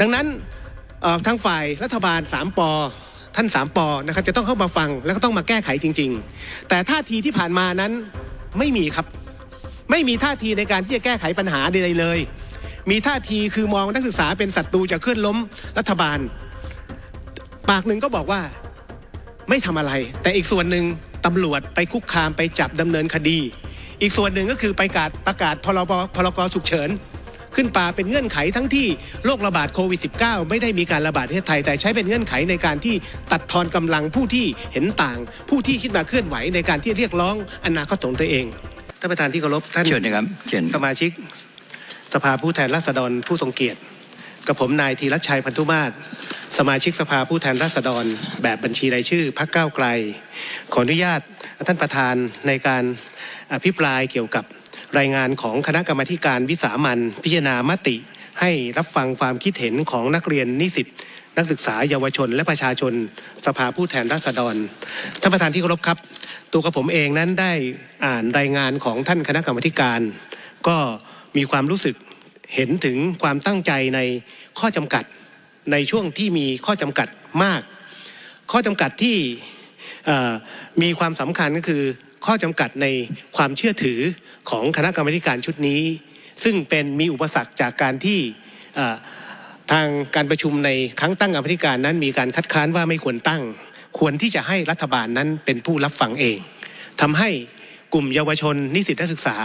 ดังนั้นทางฝ่ายรัฐบาลสามปอท่านสามปอนะครับจะต้องเข้ามาฟังแล้วก็ต้องมาแก้ไขจริง ๆ แต่ท่าทีที่ผ่านมานั้นไม่มีครับ ไม่มีท่าทีในการที่จะแก้ไขปัญหาใดๆเลย มีท่าทีคือมองนักศึกษาเป็นศัตรูจะเคลื่อนล้มรัฐบาล ปากหนึ่งก็บอกว่าไม่ทำอะไร แต่อีกส่วนหนึ่งตำรวจไปคุกคามไปจับดำเนินคดี อีกส่วนหนึ่งก็คือไปประกาศประกาศพรบพรกฉุกเฉิน ขึ้นปาเป็นเงื่อนไขทั้งที่โรคระบาดโควิด -19 ไม่ได้มีการระบาดในประเทศไทย แต่ใช้เป็นเงื่อนไขในการที่ตัดทอนกำลังผู้ที่เห็นต่าง ผู้ที่คิดมาเคลื่อนไหวในการที่เรียกร้องอนาคตของตัวเองท่านประธานที่เคารพท่านเชิญนะครับเชิญสมาชิก สภาผู้แทนราษฎรผู้ทรงเกียรติกับผมนายธีรชัยพันธุมาศสมาชิกสภาผู้แทนราษฎร แบบบัญชีรายชื่อพักก้าวไกล ขออนุญาตท่านประธานในการอภิปรายเกี่ยวกับ รายงานของคณะกรรมการวิสามันพิจารณามติ ให้รับฟังความคิดเห็นของนักเรียนนิสิตนักศึกษาเยาวชนและประชาชนสภาผู้แทนราษฎรท่านประธานที่เคารพครับ ตัวกับผมเองนั้นได้อ่านรายงานของท่านคณะกรรมการ ก็มีความรู้สึกเห็นถึงความตั้งใจในข้อจำกัดในช่วงที่มีข้อจำกัดมาก ข้อจำกัดที่มีความสำคัญก็คือ ข้อจำกัดในความเชื่อถือของคณะกรรมธิการชุดนี้ ซึ่งเป็นมีอุปสรรคจากการที่ทางการประชุมในครั้งตั้งกรรมธิการนั้น มีการคัดค้านว่าไม่ควรตั้ง ควรที่จะให้รัฐบาลนั้นเป็นผู้รับฟังเองทำให้กลุ่มเยาวชนนิสิตนักศึกษา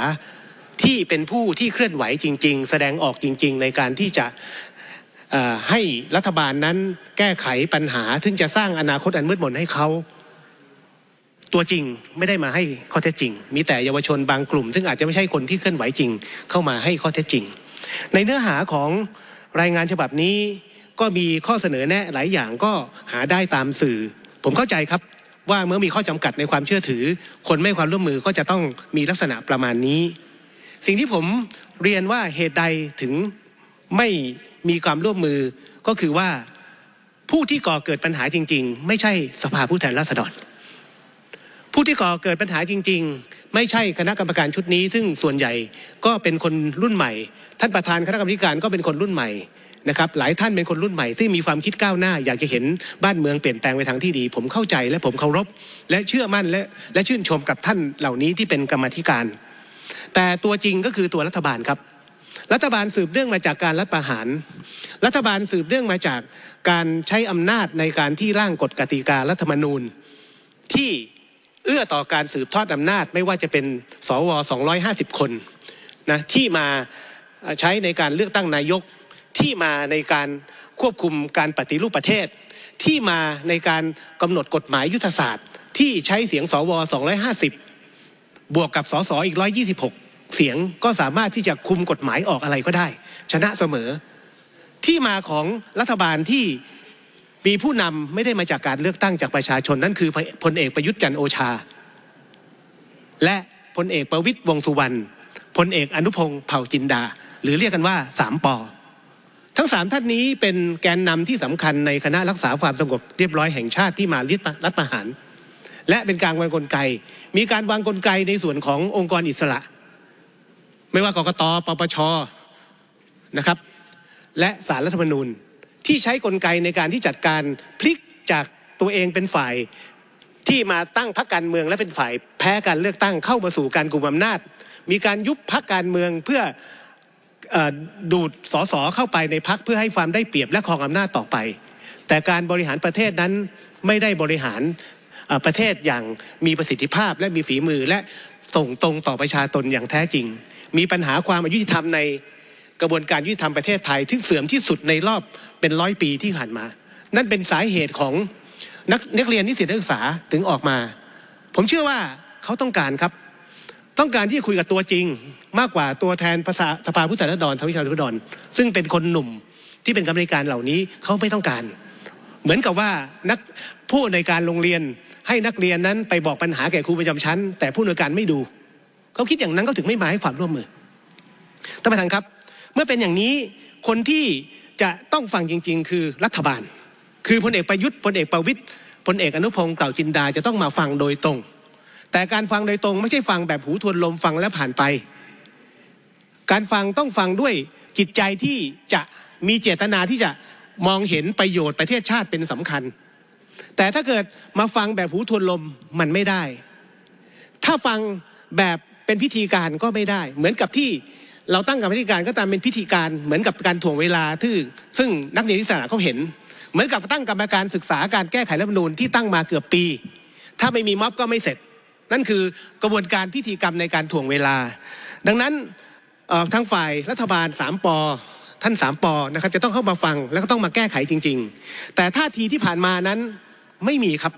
ที่เป็นผู้ที่เคลื่อนไหวจริง ๆ แสดงออกจริง ๆ ในการที่จะให้รัฐบาลนั้นแก้ไขปัญหา ซึ่งจะสร้างอนาคตอันมืดมนให้เขา ตัวจริงไม่ได้มาให้ข้อเท็จจริง มีแต่เยาวชนบางกลุ่ม ซึ่งอาจจะไม่ใช่คนที่เคลื่อนไหวจริง เข้ามาให้ข้อเท็จจริง ในเนื้อหาของรายงานฉบับนี้ก็มีข้อเสนอแนะหลายอย่างก็หาได้ตามสื่อ ผมเข้าใจครับว่าเมื่อมีข้อจำกัดในความเชื่อถือ คนไม่ความร่วมมือก็จะต้องมีลักษณะประมาณนี้ สิ่งที่ผมเรียนว่าเหตุใดถึงไม่มีความร่วมมือก็คือว่าผู้ที่ก่อเกิดปัญหาจริง ๆ ไม่ใช่สภาผู้แทนราษฎร ผู้ที่ก่อเกิดปัญหาจริงๆไม่ใช่คณะกรรมการชุดนี้ซึ่งส่วนใหญ่ก็เป็นคนรุ่นใหม่ ท่านประธานคณะกรรมการก็เป็นคนรุ่นใหม่นะครับหลายท่านเป็นคนรุ่นใหม่ที่มีความคิดก้าวหน้า อยากจะเห็นบ้านเมืองเปลี่ยนแปลงไปทางที่ดี ผมเข้าใจและผมเคารพ และเชื่อมั่นและและชื่นชมกับท่านเหล่านี้ที่เป็นกรรมธิการ แต่ตัวจริงก็คือตัวรัฐบาลครับ รัฐบาลสืบเนื่องมาจากการรัฐประหาร รัฐบาลสืบเนื่องมาจากการใช้อำนาจในการที่ร่างกฎกติการัฐธรรมนูญที่ เอื้อต่อการสืบทอดอำนาจไม่ว่าจะเป็นสว250คนนะที่มาใช้ในการเลือกตั้งนายกที่มาในการควบคุมการปฏิรูปประเทศ ที่มาในการกำหนดกฎหมายยุทธศาสตร์ ที่ใช้เสียงสว250 บวกกับสสอีก 126 เสียงก็สามารถที่จะคุมกฎหมายออกอะไรก็ได้ ชนะเสมอ ที่มาของรัฐบาลที่ มีผู้นำไม่ได้มาจากการเลือกตั้งจากประชาชนนั่นคือพลเอกประยุทธ์จันโอชา และพลเอกประวิตยวงสุวรรณพลเอกอนุพงศ์เผ่าจินดา หรือเรียกกันว่าสามปอทั้งสามท่านนี้เป็นแกนนำที่สำคัญในคณะรักษาความสงบเรียบร้อยแห่งชาติที่มารัฐประหาร และเป็นการวางกลไก มีการวางกลไกในส่วนขององค์กรอิสระ ไม่ว่ากกตปปชนะครับ และสารรัฐธรรมนูญ ที่ใช้กลไกในการที่จัดการพลิกจากตัวเองเป็นฝ่ายที่มาตั้งพรรคการเมืองและเป็นฝ่ายแพ้การเลือกตั้งเข้ามาสู่การกลุ่มอำนาจ มีการยุบพรรคการเมืองเพื่ออดูดสสเข้าไปในพรรคเพื่อให้ความได้เปรียบและครองอำนาจต่อไป แต่การบริหารประเทศนั้นไม่ได้บริหารประเทศอย่างมีประสิทธิภาพและมีฝีมือและส่งตรงต่อประชาชนอย่างแท้จริง มีปัญหาความอายุติธรรมใน กระบวนการยุติธรรมประเทศไทยที่เสื่อมที่สุดในรอบเป็นร้อยปีที่ผ่านมา นั่นเป็นสาเหตุของนักนักเรียนนิสิตนักศึกษาถึงออกมา ผมเชื่อว่าเขาต้องการครับ ต้องการที่จะคุยกับตัวจริง มากกว่าตัวแทนภาษาสภาผู้แทนราษฎรทวิชาธุดรซึ่งเป็นคนหนุ่มที่เป็นกรรมการเหล่านี้เขาไม่ต้องการ เหมือนกับว่านักผู้ในวยการโรงเรียนให้นักเรียนนั้นไปบอกปัญหาแก่ครูประจำชั้น แต่ผู้ในวยการไม่ดู เขาคิดอย่างนั้นเขาถึงไม่มาให้ความร่วมมือท่านประธานครับ เมื่อเป็นอย่างนี้คนที่จะต้องฟังจริง ๆ คือรัฐบาล คือพลเอกประยุทธ์พลเอกประวิตยพลเอกอนุพงศ์เก่าจินดาจะต้องมาฟังโดยตรง แต่การฟังโดยตรง ไม่ใช่ฟังแบบหูทวนลมฟังแล้วผ่านไป การฟังต้องฟังด้วยจิตใจที่จะมีเจตนาที่จะมองเห็นประโยชน์ประเทศชาติเป็นสำคัญ แต่ถ้าเกิดมาฟังแบบหูทวนลมมันไม่ได้ ถ้าฟังแบบเป็นพิธีการก็ไม่ได้ เหมือนกับที่ เราตั้งกรรมธิการก็ตามเป็นพิธีการเหมือนกับการถ่วงเวลาที่ซึ่งนักเรียนนิสสาเขาเห็น เหมือนกับตั้งกรรมการศึกษาการแก้ไขรัฐธรรมนูญที่ตั้งมาเกือบปี ถ้าไม่มีม็อบก็ไม่เสร็จ นั่นคือกระบวนการพิธีกรรมในการถ่วงเวลา ดังนั้นเอ่อทางฝ่ายรัฐบาลสามปอท่านสามปอนะครับจะต้องเข้ามาฟังแล้วก็ต้องมาแก้ไขจริง ๆ แต่ท่าทีที่ผ่านมานั้นไม่มีครับ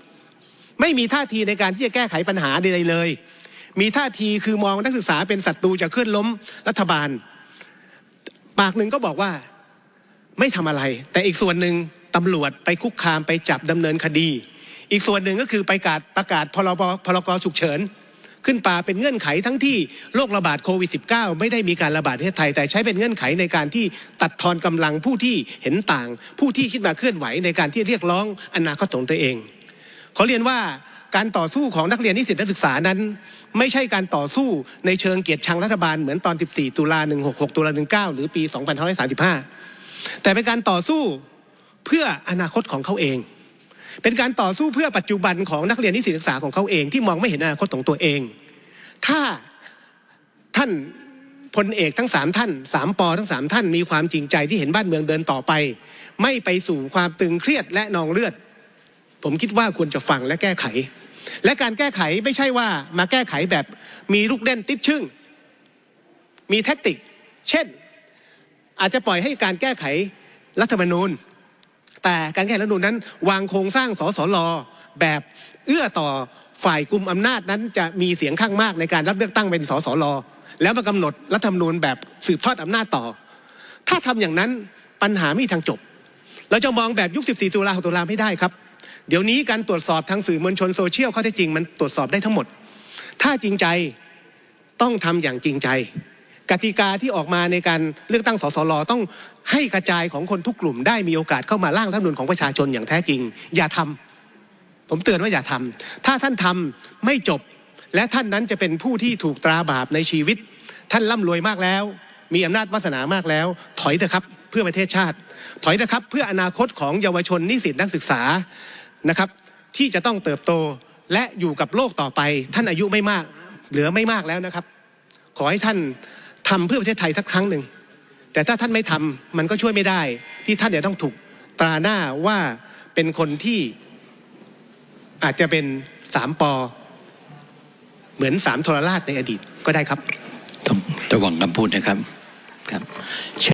ไม่มีท่าทีในการที่จะแก้ไขปัญหาใดๆเลย มีท่าทีคือมองนักศึกษาเป็นศัตรูจะเคลื่อนล้มรัฐบาล ปากหนึ่งก็บอกว่าไม่ทำอะไร แต่อีกส่วนหนึ่งตำรวจไปคุกคามไปจับดำเนินคดี อีกส่วนหนึ่งก็คือไปกาศประกาศพรบพรกฉุกเฉิน ขึ้นป่าเป็นเงื่อนไขทั้งที่โรคระบาดโควิด -19 ไม่ได้มีการระบาดในประเทศไทย แต่ใช้เป็นเงื่อนไขในการที่ตัดทอนกำลังผู้ที่เห็นต่าง ผู้ที่คิดมาเคลื่อนไหวในการที่เรียกร้องอนาคตของตัวเองขอเรียนว่า ต่อสู้ของนักเรียนนิสิตนักศึกษานั้นไม่ใช่การต่อสู้ในเชิงเกียรติชังรัฐบาลเหมือนตอน 14 ตุลา 166 ตุลา 19 หรือปี 2535 แต่เป็นการต่อสู้เพื่ออนาคตของเขาเอง เป็นการต่อสู้เพื่อปัจจุบันของนักเรียนนิสิตศึกษาของเขาเองที่มองไม่เห็นอนาคตของตัวเอง ถ้าท่านพลเอกทั้งสามท่านสามปอทั้งสามท่านมีความจริงใจที่เห็นบ้านเมืองเดินต่อไป ไม่ไปสู่ความตึงเครียดและนองเลือด ผมคิดว่าควรจะฟังและแก้ไข และการแก้ไขไม่ใช่ว่ามาแก้ไขแบบมีลูกเด่นติดชึ่งมีแท็กติก เช่น อาจจะปล่อยให้การแก้ไขรัฐธรรมนูญ แต่การแก้รัฐธรรมนูญนั้น วางโครงสร้างสสลแบบเอื้อต่อฝ่ายกลุ่มอำนาจนั้นจะมีเสียงข้างมากในการรับเลือกตั้งเป็นสสลแล้วมากำหนดรัฐธรรมนูญแบบสืบทอดอำนาจต่อ ถ้าทำอย่างนั้นปัญหาไม่มีทางจบ เราจะมองแบบยุค 14 ตุลา6ตุลาไม่ได้ครับ เดี๋ยวนี้การตรวจสอบทางสื่อมวลชนโซเชียลข้อเท็จจริงมันตรวจสอบได้ทั้งหมด ถ้าจริงใจต้องทำอย่างจริงใจ กติกาที่ออกมาในการเลือกตั้งสสลต้องให้กระจายของคนทุกกลุ่มได้มีโอกาสเข้ามาร่างรัฐมนูญของประชาชนอย่างแท้จริง อย่าทำผมเตือนว่าอย่าทำถ้าท่านทำไม่จบ และท่านนั้นจะเป็นผู้ที่ถูกตราบาปในชีวิต ท่านร่ำรวยมากแล้ว มีอำนาจวาสนามากแล้ว ถอยเถอะครับ เพื่อประเทศชาติ ถอยเถอะครับ เพื่ออนาคตของเยาวชนนิสิตนักศึกษา นะครับที่จะต้องเติบโตและอยู่กับโลกต่อไป ท่านอายุไม่มากเหลือไม่มากแล้วนะครับ ขอให้ท่านทำเพื่อประเทศไทยสักครั้งหนึ่ง แต่ถ้าท่านไม่ทำมันก็ช่วยไม่ได้ ที่ท่านจะต้องถูกตราหน้าว่าเป็นคนที่อาจจะเป็นสามปอเหมือนสามโทรราชในอดีตก็ได้ครับ ต้องระวังคำพูดนะครับครับ